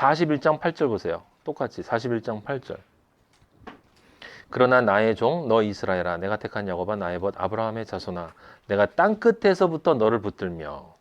41장 8절 보세요. 똑같이 41장 8절. 그러나 나의 종 너 이스라엘아 내가 택한 야곱아 나의 벗 아브라함의 자손아 내가 땅 끝에서부터 너를 붙들며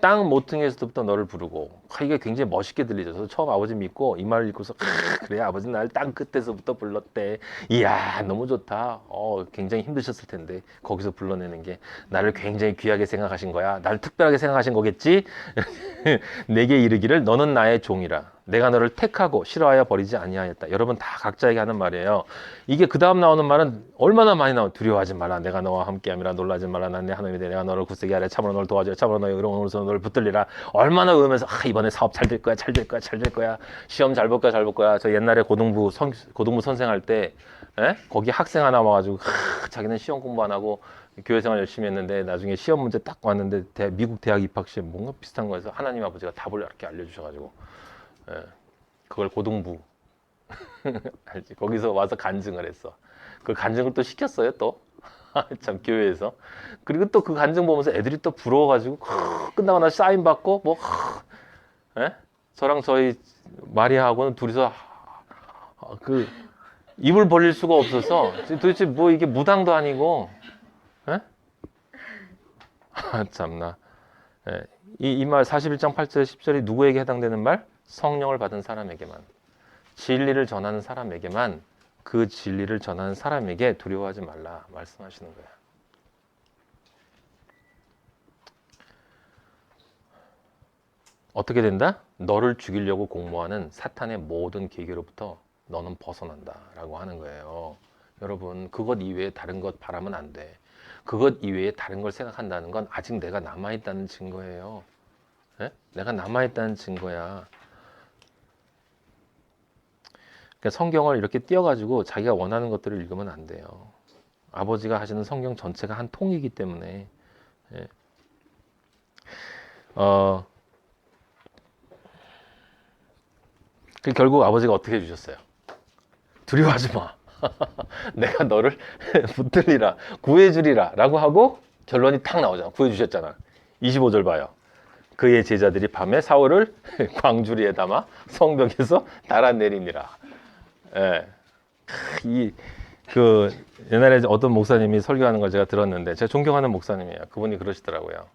땅 모퉁이에서부터 너를 부르고 아, 이게 굉장히 멋있게 들리죠. 저도 처음 아버지 믿고 이 말을 읽고서 아, 그래 아버지 나를 땅 끝에서부터 불렀대. 이야 너무 좋다. 어 굉장히 힘드셨을 텐데 거기서 불러내는 게 나를 굉장히 귀하게 생각하신 거야. 나를 특별하게 생각하신 거겠지. 내게 이르기를 너는 나의 종이라. 내가 너를 택하고 싫어하여 버리지 아니하였다. 여러분 다 각자에게 하는 말이에요. 이게 그 다음 나오는 말은 얼마나 많이 나와. 두려워하지 말라. 내가 너와 함께함이라 놀라지 말라. 난 내 하나님이 돼. 내가 너를 굳세게 하래. 참으로 너를 도와줘. 참으로 너의 오른손으로 너를 붙들리라. 얼마나 의면서 아, 이번에 사업 잘 될 거야. 잘 될 거야. 잘 될 거야. 시험 잘 볼 거야. 잘 볼 거야. 저 옛날에 고등부 선, 고등부 선생할 때 에? 거기 학생 하나 와가지고 하, 자기는 시험 공부 안 하고 교회 생활 열심히 했는데 나중에 시험 문제 딱 왔는데 대- 미국 대학 입학 시험 뭔가 비슷한 거에서 하나님 아버지가 답을 이렇게 알려주셔가지고 예, 그걸 고등부 알지? 거기서 와서 간증을 했어. 그 간증을 또 시켰어요 또. 참 교회에서. 그리고 또 그 간증 보면서 애들이 또 부러워가지고 크, 끝나고 나 사인 받고 뭐 예? 저랑 저희 마리아하고는 둘이서 아, 그 입을 벌릴 수가 없어서 도대체 뭐 이게 무당도 아니고 예? 아 참나. 예. 이말 41장 8절 10절이 누구에게 해당되는 말? 성령을 받은 사람에게만. 진리를 전하는 사람에게만 그 진리를 전하는 사람에게 두려워하지 말라 말씀하시는 거야. 어떻게 된다? 너를 죽이려고 공모하는 사탄의 모든 계계로부터 너는 벗어난다라고 하는 거예요. 여러분, 그것 이외에 다른 것 바라면 안 돼. 그것 이외에 다른 걸 생각한다는 건 아직 내가 남아있다는 증거예요. 예? 내가 남아있다는 증거야. 그러니까 성경을 이렇게 띄어가지고 자기가 원하는 것들을 읽으면 안 돼요. 아버지가 하시는 성경 전체가 한 통이기 때문에. 예. 어, 그 결국 아버지가 어떻게 해주셨어요? 두려워하지 마. 내가 너를 붙들리라, 구해주리라 라고 하고 결론이 탁 나오잖아. 구해주셨잖아. 25절 봐요. 그의 제자들이 밤에 사울을 광주리에 담아 성벽에서 달아내리니라. 예. 이, 그, 옛날에 어떤 목사님이 설교하는 걸 제가 들었는데, 제가 존경하는 목사님이에요. 그분이 그러시더라고요.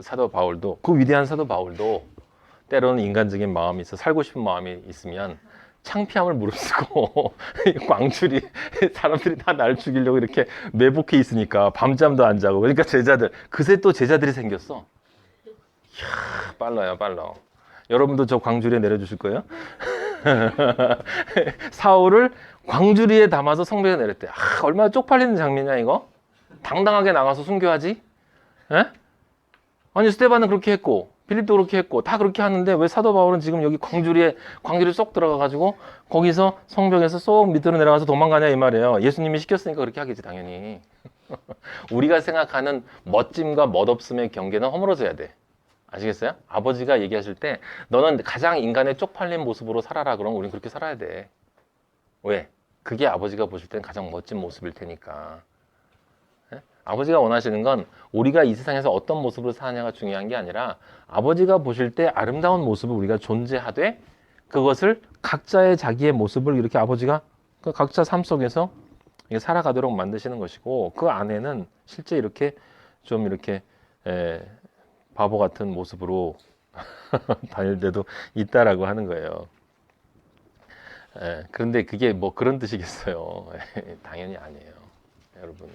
사도 바울도, 그 위대한 사도 바울도 때로는 인간적인 마음이 있어, 살고 싶은 마음이 있으면 창피함을 무릅쓰고 광주리 사람들이 다 날 죽이려고 이렇게 매복해 있으니까 밤잠도 안 자고 그러니까 제자들 그새 또 제자들이 생겼어. 이야 빨라요 빨라. 여러분도 저 광주리에 내려주실 거예요? 사울을 광주리에 담아서 성벽에 내렸대. 아, 얼마나 쪽팔리는 장면이야 이거? 당당하게 나가서 순교하지? 에? 아니 스테반은 그렇게 했고 필립도 그렇게 했고 다 그렇게 하는데 왜 사도 바울은 지금 여기 광주리에 광주리 쏙 들어가 가지고 거기서 성벽에서 쏙 밑으로 내려가서 도망가냐 이 말이에요. 예수님이 시켰으니까 그렇게 하겠지 당연히. 우리가 생각하는 멋짐과 멋없음의 경계는 허물어져야 돼. 아시겠어요? 아버지가 얘기하실 때 너는 가장 인간의 쪽팔린 모습으로 살아라 그러면 우린 그렇게 살아야 돼. 왜? 그게 아버지가 보실 땐 가장 멋진 모습일 테니까. 예? 아버지가 원하시는 건 우리가 이 세상에서 어떤 모습으로 사느냐가 중요한 게 아니라 아버지가 보실 때 아름다운 모습을 우리가 존재하되 그것을 각자의 자기의 모습을 이렇게 아버지가 그 각자 삶 속에서 살아가도록 만드시는 것이고 그 안에는 실제 이렇게 좀 이렇게 에, 바보 같은 모습으로 다닐 때도 있다라고 하는 거예요. 에, 그런데 그게 뭐 그런 뜻이겠어요. 당연히 아니에요. 여러분.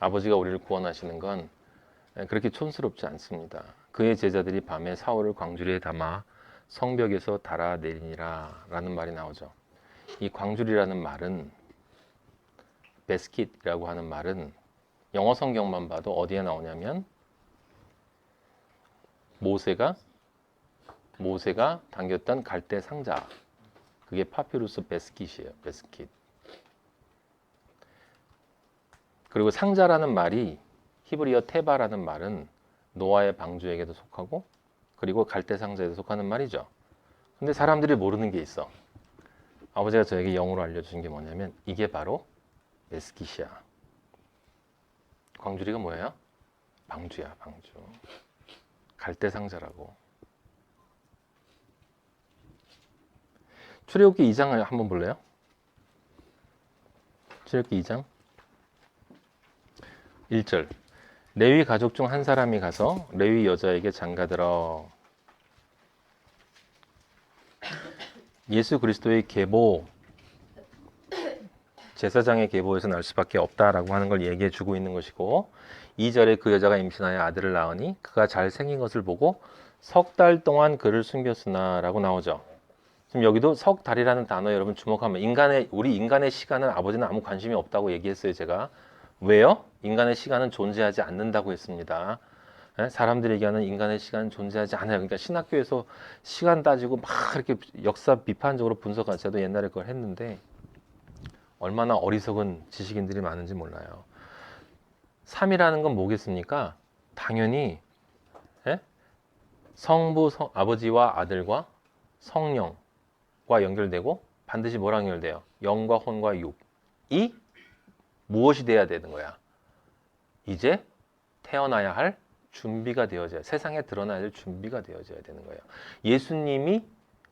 아버지가 우리를 구원하시는 건 그렇게 촌스럽지 않습니다. 그의 제자들이 밤에 사울을 광주리에 담아 성벽에서 달아내리니라 라는 말이 나오죠. 이 광주리라는 말은 베스킷이라고 하는 말은 영어 성경만 봐도 어디에 나오냐면 모세가 모세가 당겼던 갈대 상자 그게 파피루스 베스킷이에요. 베스킷. 그리고 상자라는 말이 히브리어 테바라는 말은 노아의 방주에게도 속하고 그리고 갈대 상자에도 속하는 말이죠. 근데 사람들이 모르는 게 있어. 아버지가 저에게 영어로 알려주신 게 뭐냐면 이게 바로 베스킷이야. 광주리가 뭐예요? 방주야, 방주. 갈대 상자라고. 출애굽기 2장 한번 볼래요? 출애굽기 2장 1절 레위 가족 중 한 사람이 가서 레위 여자에게 장가들어 예수 그리스도의 계보 제사장의 계보에서 날 수밖에 없다라고 하는 걸 얘기해 주고 있는 것이고 2절에 그 여자가 임신하여 아들을 낳으니 그가 잘 생긴 것을 보고 석 달 동안 그를 숨겼으나라고 나오죠. 지금 여기도 석 달이라는 단어 여러분 주목하면 인간의 우리 인간의 시간은 아버지는 아무 관심이 없다고 얘기했어요 제가 왜요? 인간의 시간은 존재하지 않는다고 했습니다. 예? 사람들이 얘기하는 인간의 시간은 존재하지 않아요. 그러니까 신학교에서 시간 따지고 막 이렇게 역사 비판적으로 분석한 제도 옛날에 그걸 했는데 얼마나 어리석은 지식인들이 많은지 몰라요. 3이라는 건 뭐겠습니까? 당연히 예? 성부, 성, 아버지와 아들과 성령과 연결되고 반드시 뭐랑 연결돼요? 영과 혼과 육이 무엇이 돼야 되는 거야? 이제 태어나야 할 준비가 되어져야 세상에 드러나야 될 준비가 되어져야 되는 거예요. 예수님이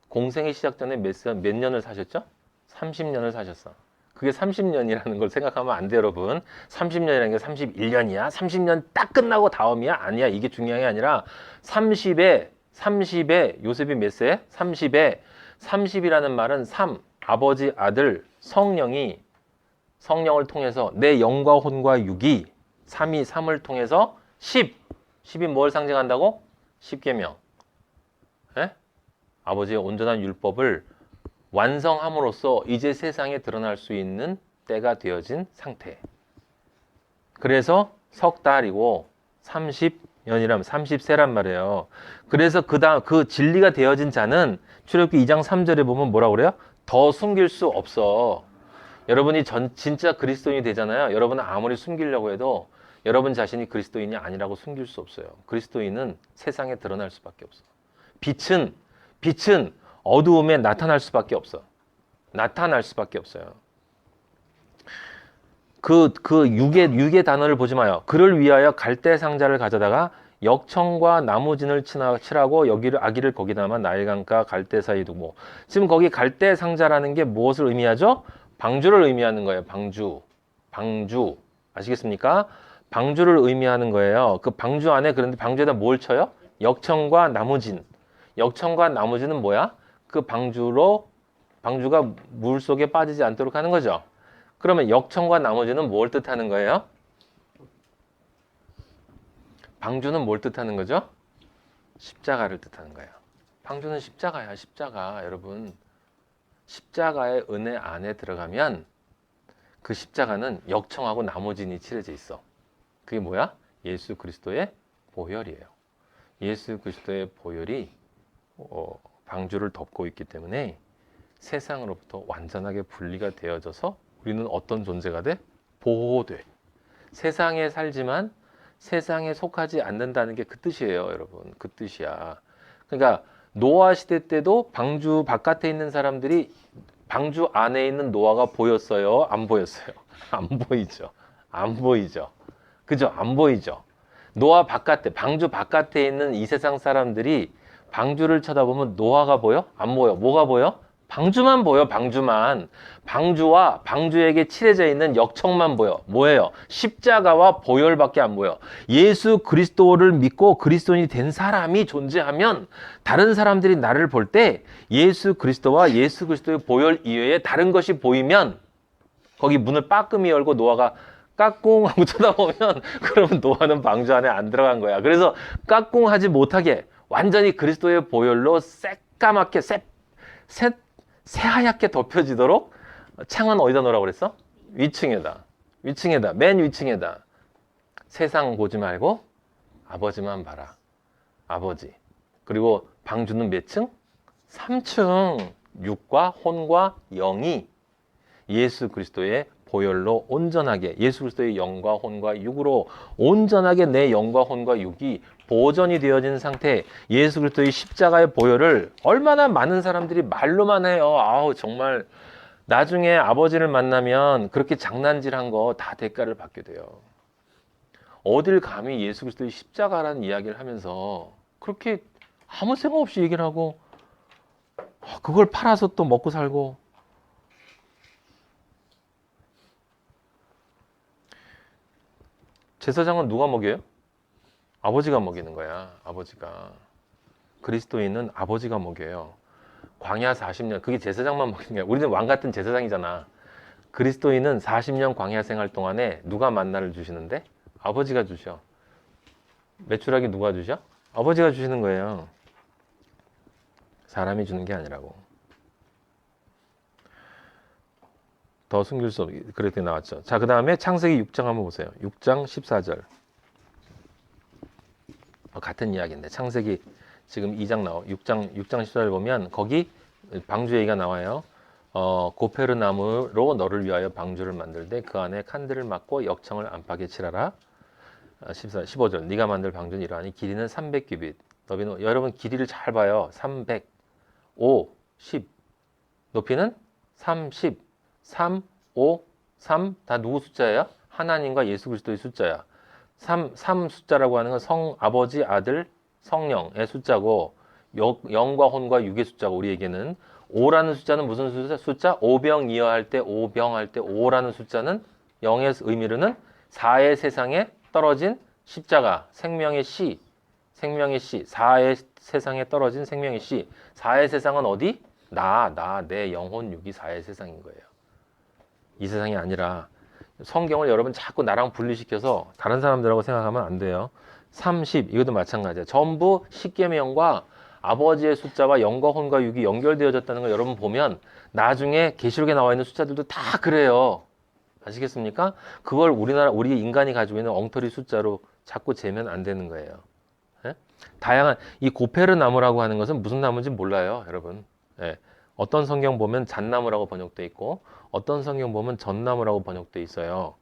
공생의 시작 전에 몇, 살- 몇 년을 사셨죠? 30년을 사셨어. 그게 30년이라는 걸 생각하면 안 돼요, 여러분. 30년이라는 게 31년이야? 30년 딱 끝나고 다음이야? 아니야. 이게 중요한 게 아니라 30에 30에 요셉이 몇 세? 30에 30이라는 말은 3 아버지 아들 성령이 성령을 통해서 내 영과 혼과 육이 3이 3을 통해서 10 10이 뭘 상징한다고? 10계명 예? 아버지의 온전한 율법을 완성함으로써 이제 세상에 드러날 수 있는 때가 되어진 상태. 그래서 석 달이고 30년이라면 30세란 말이에요. 그래서 그 다음 그 진리가 되어진 자는 출애굽기 2장 3절에 보면 뭐라 그래요? 더 숨길 수 없어. 여러분이 전 진짜 그리스도인이 되잖아요. 여러분은 아무리 숨기려고 해도 여러분 자신이 그리스도인이 아니라고 숨길 수 없어요. 그리스도인은 세상에 드러날 수밖에 없어. 빛은 빛은 어두움에 나타날 수밖에 없어. 나타날 수밖에 없어요. 그, 그 육의, 육의 단어를 보지 마요. 그를 위하여 갈대 상자를 가져다가 역청과 나무진을 치나, 칠하고 여기를 아기를 거기다만 나일강가 갈대 사이 두고 지금 거기 갈대 상자라는 게 무엇을 의미하죠? 방주를 의미하는 거예요. 방주. 방주. 아시겠습니까? 방주를 의미하는 거예요. 그 방주 안에 그런데 방주에다 뭘 쳐요? 역청과 나무진. 역청과 나무진은 뭐야? 그 방주로 방주가 물 속에 빠지지 않도록 하는 거죠. 그러면 역청과 나머지는 뭘 뜻하는 거예요? 방주는 뭘 뜻하는 거죠? 십자가를 뜻하는 거예요. 방주는 십자가야, 십자가. 여러분, 십자가의 은혜 안에 들어가면 그 십자가는 역청하고 나머진이 칠해져 있어. 그게 뭐야? 예수 그리스도의 보혈이에요. 예수 그리스도의 보혈이 어, 방주를 덮고 있기 때문에 세상으로부터 완전하게 분리가 되어져서 우리는 어떤 존재가 돼? 보호돼. 세상에 살지만 세상에 속하지 않는다는 게 그 뜻이에요, 여러분. 그 뜻이야. 그러니까 노아 시대 때도 방주 바깥에 있는 사람들이 방주 안에 있는 노아가 보였어요? 안 보였어요? 안 보이죠. 안 보이죠. 그죠? 안 보이죠. 노아 바깥에, 방주 바깥에 있는 이 세상 사람들이 방주를 쳐다보면 노아가 보여? 안 보여. 뭐가 보여? 방주만 보여, 방주만. 방주와 방주에게 칠해져 있는 역청만 보여. 뭐예요? 십자가와 보혈밖에 안 보여. 예수 그리스도를 믿고 그리스도인이 된 사람이 존재하면 다른 사람들이 나를 볼 때 예수 그리스도와 예수 그리스도의 보혈 이외에 다른 것이 보이면 거기 문을 빠끔히 열고 노아가 까꿍 하고 쳐다보면 그러면 노아는 방주 안에 안 들어간 거야. 그래서 까꿍 하지 못하게 완전히 그리스도의 보혈로 새까맣게 새, 새, 새하얗게 덮여지도록 창은 어디다 놓으라고 그랬어? 위층에다. 위층에다. 맨 위층에다. 세상 보지 말고 아버지만 봐라. 아버지. 그리고 방주는 몇 층? 3층. 육과 혼과 영이 예수 그리스도의 보혈로 온전하게 예수 그리스도의 영과 혼과 육으로 온전하게 내 영과 혼과 육이 보존이 되어진 상태 예수 그리스도의 십자가의 보혈을 얼마나 많은 사람들이 말로만 해요. 아우 정말 나중에 아버지를 만나면 그렇게 장난질한 거 다 대가를 받게 돼요. 어딜 감히 예수 그리스도의 십자가라는 이야기를 하면서 그렇게 아무 생각 없이 얘기를 하고 아, 그걸 팔아서 또 먹고 살고 제사장은 누가 먹여요? 아버지가 먹이는 거야. 아버지가. 그리스도인은 아버지가 먹여요. 광야 40년 그게 제사장만 먹이는 거야. 우리는 왕 같은 제사장이잖아. 그리스도인은 40년 광야 생활 동안에 누가 만나를 주시는데 아버지가 주셔. 매출하기 누가 주셔? 아버지가 주시는 거예요. 사람이 주는 게 아니라고. 더 숨길 수 없게 그렇게 나왔죠. 자, 그 다음에 창세기 6장 한번 보세요. 6장 14절. 어, 같은 이야기인데 창세기 지금 2장 나와 6장 6장 14절 보면 거기 방주 얘기가 나와요. 어, 고페르 나무로 너를 위하여 방주를 만들되 그 안에 칸들을 막고 역청을 안팎에 칠하라. 아, 14, 15절 네가 만들 방주는 이러하니 길이는 300규빗 너비는 여러분 길이를 잘 봐요 300 5 10 높이는 30 3 5 3 다 누구 숫자예요? 하나님과 예수 그리스도의 숫자야 3, 3 숫자라고 하는 건 성 아버지 아들 성령의 숫자고 영, 영과 혼과 육의 숫자고 우리에게는 5라는 숫자는 무슨 숫자? 숫자? 오병이어 할때 오병 할 때 5라는 숫자는 영의 의미로는 4의 세상에 떨어진 십자가, 생명의 씨, 생명의 씨, 4의 세상에 떨어진 생명의 씨. 4의 세상은 어디? 나, 나, 내 영혼, 육이 4의 세상인 거예요. 이 세상이 아니라 성경을 여러분 자꾸 나랑 분리시켜서 다른 사람들하고 생각하면 안 돼요. 30, 이것도 마찬가지야. 전부 십계명과 아버지의 숫자와 영과 혼과 육이 연결되어졌다는 걸 여러분 보면 나중에 계시록에 나와 있는 숫자들도 다 그래요. 아시겠습니까? 그걸 우리나라 우리 인간이 가지고 있는 엉터리 숫자로 자꾸 재면 안 되는 거예요. 예? 다양한 이 고페르 나무라고 하는 것은 무슨 나무인지 몰라요, 여러분. 예. 어떤 성경 보면 잣나무라고 번역돼 있고 어떤 성경 보면 전나무라고 번역돼 있어요.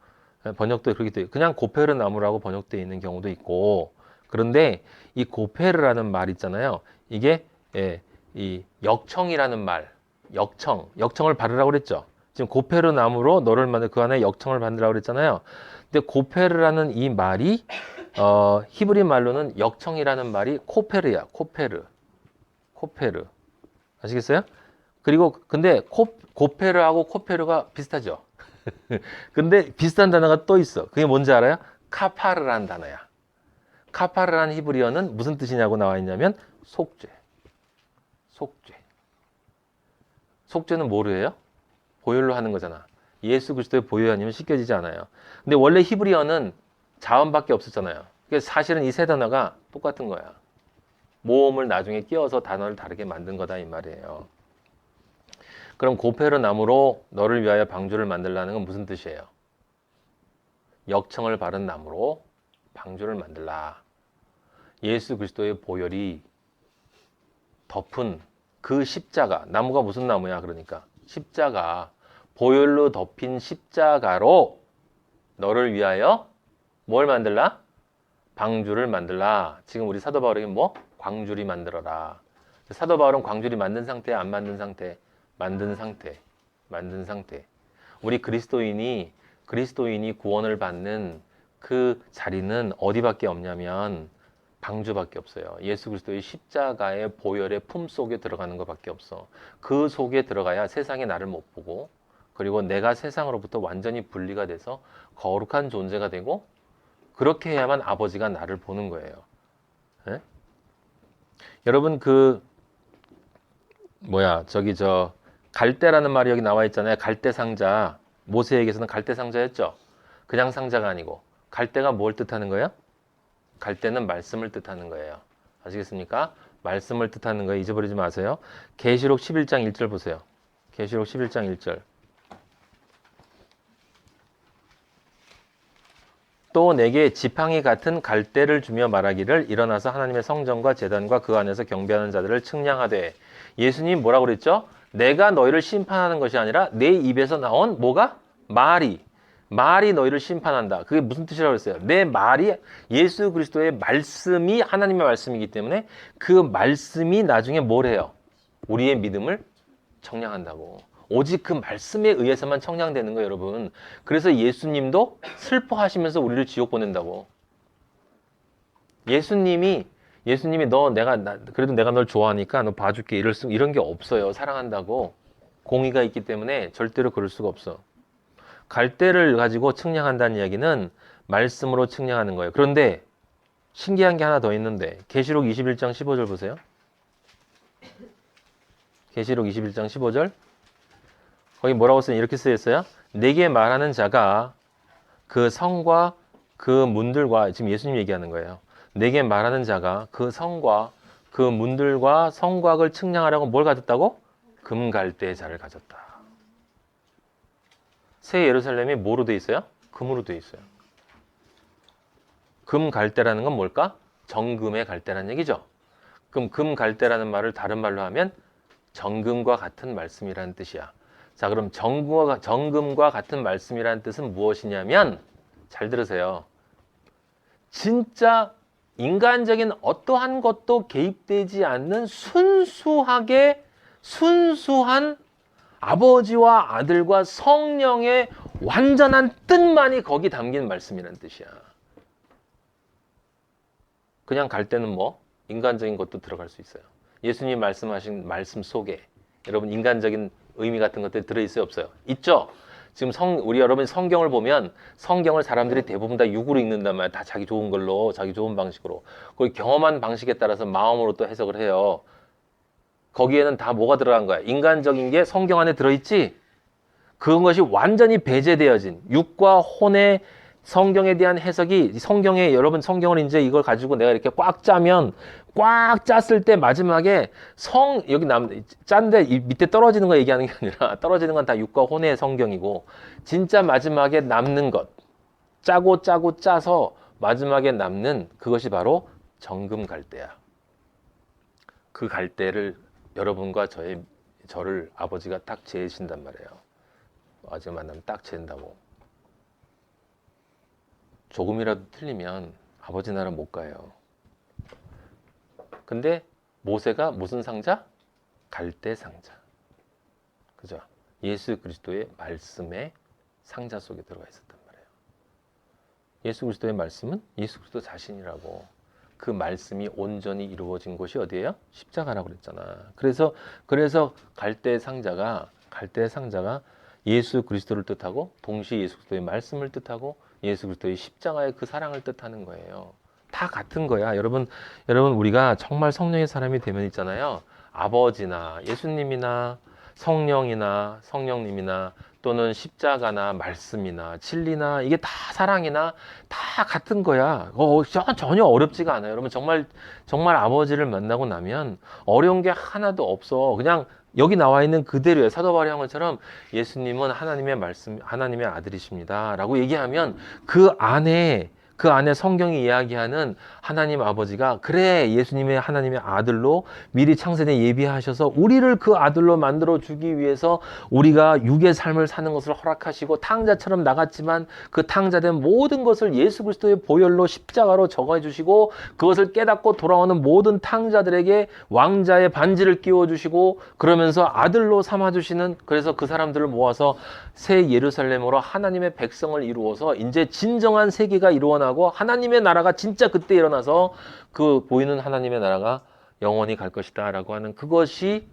예, 번역도 그렇게 돼. 그냥 고페르 나무라고 번역돼 있는 경우도 있고 그런데 이 고페르라는 말 있잖아요. 이게 예, 이 역청이라는 말, 역청, 역청을 바르라고 그랬죠. 지금 고페르 나무로 너를 만들 그 안에 역청을 만들라고 그랬잖아요. 근데 고페르라는 이 말이 어, 히브리 말로는 역청이라는 말이 코페르야. 코페르. 코페르. 아시겠어요? 그리고 근데 코, 고페르하고 코페르가 비슷하죠. 근데 비슷한 단어가 또 있어. 그게 뭔지 알아요? 카파르라는 단어야. 카파르라는 히브리어는 무슨 뜻이냐고 나와 있냐면 속죄. 속죄. 속죄는 뭐로 해요? 보혈로 하는 거잖아. 예수 그리스도의 보혈 아니면 씻겨지지 않아요. 근데 원래 히브리어는 자원밖에 없었잖아요. 사실은 이 세 단어가 똑같은 거야. 모음을 나중에 끼워서 단어를 다르게 만든 거다 이 말이에요. 그럼 고페르 나무로 너를 위하여 방주를 만들라는 건 무슨 뜻이에요? 역청을 바른 나무로 방주를 만들라. 예수 그리스도의 보혈이 덮은 그 십자가 나무가 무슨 나무야 그러니까 십자가 보혈로 덮인 십자가로 너를 위하여 뭘 만들라? 방주를 만들라. 지금 우리 사도 바울에게 뭐? 광주리 만들어라. 사도 바울은 광주리 만든 상태, 안 만든 상태? 만든 상태. 만든 상태. 우리 그리스도인이 그리스도인이 구원을 받는 그 자리는 어디밖에 없냐면 방주밖에 없어요. 예수 그리스도의 십자가의 보혈의 품 속에 들어가는 것밖에 없어. 그 속에 들어가야 세상이 나를 못 보고 그리고 내가 세상으로부터 완전히 분리가 돼서 거룩한 존재가 되고 그렇게 해야만 아버지가 나를 보는 거예요. 예? 여러분 그 뭐야 저기 저 갈대라는 말이 여기 나와 있잖아요. 갈대 상자 모세에게서는 갈대 상자였죠. 그냥 상자가 아니고 갈대가 뭘 뜻하는 거예요? 갈대는 말씀을 뜻하는 거예요. 아시겠습니까? 말씀을 뜻하는 거예요. 잊어버리지 마세요. 계시록 11장 1절 보세요. 계시록 11장 1절. 또 내게 지팡이 같은 갈대를 주며 말하기를 일어나서 하나님의 성전과 재단과 그 안에서 경배하는 자들을 측량하되 예수님 뭐라고 그랬죠? 내가 너희를 심판하는 것이 아니라 내 입에서 나온 뭐가? 말이 말이 너희를 심판한다. 그게 무슨 뜻이라고 했어요? 내 말이 예수 그리스도의 말씀이 하나님의 말씀이기 때문에 그 말씀이 나중에 뭘 해요? 우리의 믿음을 청량한다고. 오직 그 말씀에 의해서만 청량되는 거예요, 여러분. 그래서 예수님도 슬퍼하시면서 우리를 지옥 보낸다고. 예수님이 예수님이 너 내가 나- 그래도 내가 널 좋아하니까 너 봐줄게 이럴 수 이런 게 없어요. 사랑한다고 공의가 있기 때문에 절대로 그럴 수가 없어. 갈대를 가지고 측량한다는 이야기는 말씀으로 측량하는 거예요. 그런데 신기한 게 하나 더 있는데 계시록 21장 15절 보세요. 계시록 21장 15절 거기 뭐라고 쓰냐 이렇게 쓰여 있어요. 내게 말하는 자가 그 성과 그 문들과 지금 예수님 얘기하는 거예요. 내게 말하는 자가 그 성과 그 문들과 성곽을 측량하라고 뭘 가졌다고? 금갈대 자를 가졌다. 새 예루살렘이 뭐로 돼 있어요? 금으로 돼 있어요. 금갈대라는 건 뭘까? 정금의 갈대라는 얘기죠. 그럼 금갈대라는 말을 다른 말로 하면 정금과 같은 말씀이라는 뜻이야. 자, 그럼 정금과, 정금과 같은 말씀이라는 뜻은 무엇이냐면 잘 들으세요. 진짜 인간적인 어떠한 것도 개입되지 않는 순수하게 순수한 아버지와 아들과 성령의 완전한 뜻만이 거기 담긴 말씀이라는 뜻이야. 그냥 갈 때는 뭐 인간적인 것도 들어갈 수 있어요. 예수님 말씀하신 말씀 속에 여러분 인간적인 의미 같은 것들이 들어 있어요, 없어요? 있죠. 지금 성 우리 여러분 성경을 보면 성경을 사람들이 대부분 다 육으로 읽는단 말이야. 다 자기 좋은 걸로, 자기 좋은 방식으로. 거기 경험한 방식에 따라서 마음으로 또 해석을 해요. 거기에는 다 뭐가 들어간 거야? 인간적인 게 성경 안에 들어있지? 그것이 완전히 배제되어진 육과 혼의 성경에 대한 해석이 성경에 여러분 성경을 이제 이걸 가지고 내가 이렇게 꽉 짜면 꽉 짰을 때 마지막에 성 여기 남 짠데 이 밑에 떨어지는 거 얘기하는 게 아니라 떨어지는 건 다 육과 혼의 성경이고 진짜 마지막에 남는 것 짜고 짜고 짜서 마지막에 남는 그것이 바로 정금 갈대야. 그 갈대를 여러분과 저의 저를 아버지가 딱 재신단 말이에요. 아직 만나면 딱 재는다고. 조금이라도 틀리면 아버지 나라 못 가요. 근데 모세가 무슨 상자? 갈대 상자. 그죠? 예수 그리스도의 말씀의 상자 속에 들어가 있었단 말이에요. 예수 그리스도의 말씀은 예수 그리스도 자신이라고. 그 말씀이 온전히 이루어진 곳이 어디예요? 십자가라고 그랬잖아. 그래서 그래서 갈대 상자가 갈대 상자가 예수 그리스도를 뜻하고 동시에 예수 그리스도의 말씀을 뜻하고 예수 그리스도의 십자가의 그 사랑을 뜻하는 거예요. 다 같은 거야. 여러분, 여러분 우리가 정말 성령의 사람이 되면 있잖아요. 아버지나 예수님이나 성령이나 성령님이나 또는 십자가나 말씀이나 진리나 이게 다 사랑이나 다 같은 거야. 어, 저- 전혀 어렵지가 않아요. 여러분 정말 정말 아버지를 만나고 나면 어려운 게 하나도 없어. 그냥 여기 나와 있는 그대로예요. 사도 바울이 한 것처럼 예수님은 하나님의 말씀, 하나님의 아들이십니다 라고 얘기하면 그 안에 그 안에 성경이 이야기하는 하나님 아버지가 그래 예수님의 하나님의 아들로 미리 창세에 예비하셔서 우리를 그 아들로 만들어 주기 위해서 우리가 육의 삶을 사는 것을 허락하시고 탕자처럼 나갔지만 그 탕자된 모든 것을 예수 그리스도의 보혈로 십자가로 적어 주시고 그것을 깨닫고 돌아오는 모든 탕자들에게 왕자의 반지를 끼워 주시고 그러면서 아들로 삼아 주시는 그래서 그 사람들을 모아서 새 예루살렘으로 하나님의 백성을 이루어서 이제 진정한 세계가 이루어나 고 하나님의 나라가 진짜 그때 일어나서 그 보이는 하나님의 나라가 영원히 갈 것이다라고 하는 그것이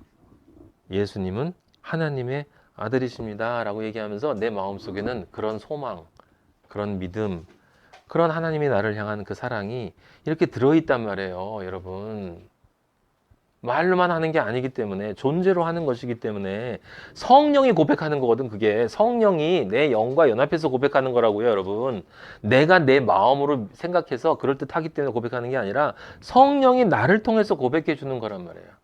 예수님은 하나님의 아들이십니다라고 얘기하면서 내 마음속에는 그런 소망, 그런 믿음, 그런 하나님이 나를 향한 그 사랑이 이렇게 들어 있단 말이에요, 여러분. 말로만 하는 게 아니기 때문에 존재로 하는 것이기 때문에 성령이 고백하는 거거든 그게. 성령이 내 영과 연합해서 고백하는 거라고요 여러분. 내가 내 마음으로 생각해서 그럴듯하기 때문에 고백하는 게 아니라 성령이 나를 통해서 고백해 주는 거란 말이에요